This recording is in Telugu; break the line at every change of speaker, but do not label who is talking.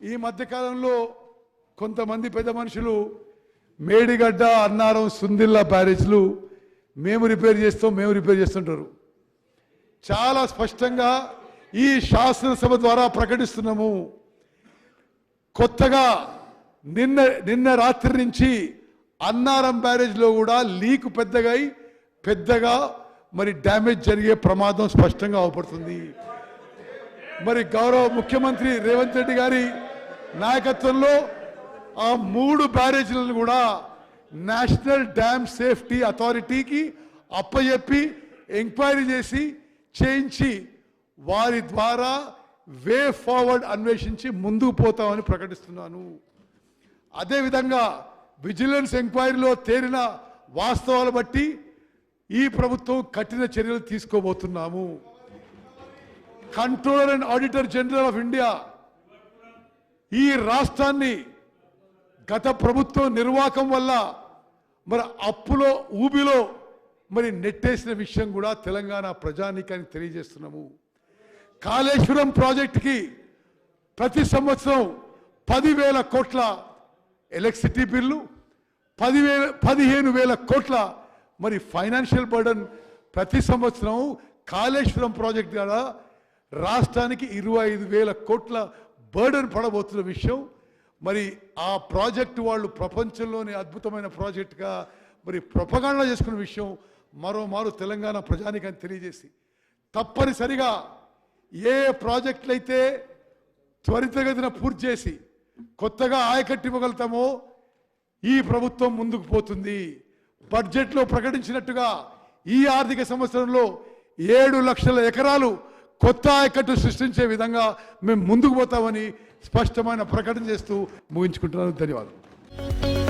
ఈ మధ్యకాలంలో కొంతమంది పెద్ద మనుషులు మేడిగడ్డ అన్నారం సుందిల్లా బ్యారేజ్లు మేము రిపేర్ చేస్తాం మేము రిపేర్ చేస్తుంటారు. చాలా స్పష్టంగా ఈ శాసనసభ ద్వారా ప్రకటిస్తున్నాము. కొత్తగా నిన్న నిన్న రాత్రి నుంచి అన్నారం బ్యారేజ్లో కూడా లీక్ పెద్దగా అయి పెద్దగా మరి డ్యామేజ్ జరిగే ప్రమాదం స్పష్టంగా అవపడుతుంది. మరి గౌరవ ముఖ్యమంత్రి రేవంత్ రెడ్డి గారి నాయకత్వంలో ఆ మూడు బ్యారేజీలను కూడా నేషనల్ డ్యామ్ సేఫ్టీ అథారిటీకి అప్పచెప్పి ఎంక్వైరీ చేసి చేయించి వారి ద్వారా వే ఫార్వర్డ్ అన్వేషించి ముందుకు పోతామని ప్రకటిస్తున్నాను. అదేవిధంగా విజిలెన్స్ ఎంక్వైరీలో తేలిన వాస్తవాలు బట్టి ఈ ప్రభుత్వం కఠిన చర్యలు తీసుకోబోతున్నాము. Controller and auditor general of India ఈ రాష్ట్రాన్ని గత ప్రభుత్వం నిర్వాహకం వల్ల మరి అప్పులో ఊబిలో మరి నెట్టేసిన విషయం కూడా తెలంగాణ ప్రజానీకానికి తెలియజేస్తున్నాము. కాళేశ్వరం ప్రాజెక్టుకి ప్రతి సంవత్సరం పదివేల కోట్ల ఎలక్ట్రిసిటీ బిల్లు పదివేల పదిహేను వేల కోట్ల మరి ఫైనాన్షియల్ బర్డన్ ప్రతి సంవత్సరం కాళేశ్వరం ప్రాజెక్ట్ ద్వారా రాష్ట్రానికి ఇరవై ఐదు వేల కోట్ల బర్డన్ పడబోతున్న విషయం. మరి ఆ ప్రాజెక్టు వాళ్ళు ప్రపంచంలోనే అద్భుతమైన ప్రాజెక్టుగా మరి ప్రొపగాండా చేసుకున్న విషయం మరోమారు తెలంగాణ ప్రజానికని తెలియజేసి. తప్పనిసరిగా ఏ ప్రాజెక్టులు అయితే త్వరితగతిన పూర్తి చేసి కొత్తగా ఆయకట్టు ఇవ్వగలుగుతామో ఈ ప్రభుత్వం ముందుకు పోతుంది. బడ్జెట్లో ప్రకటించినట్టుగా ఈ ఆర్థిక సంవత్సరంలో ఏడు లక్షల ఎకరాలు కొత్త ఆయకట్టు సృష్టించే విధంగా మేము ముందుకు పోతామని స్పష్టమైన ప్రకటన చేస్తూ ముగించుకుంటున్నాను. ధన్యవాదాలు.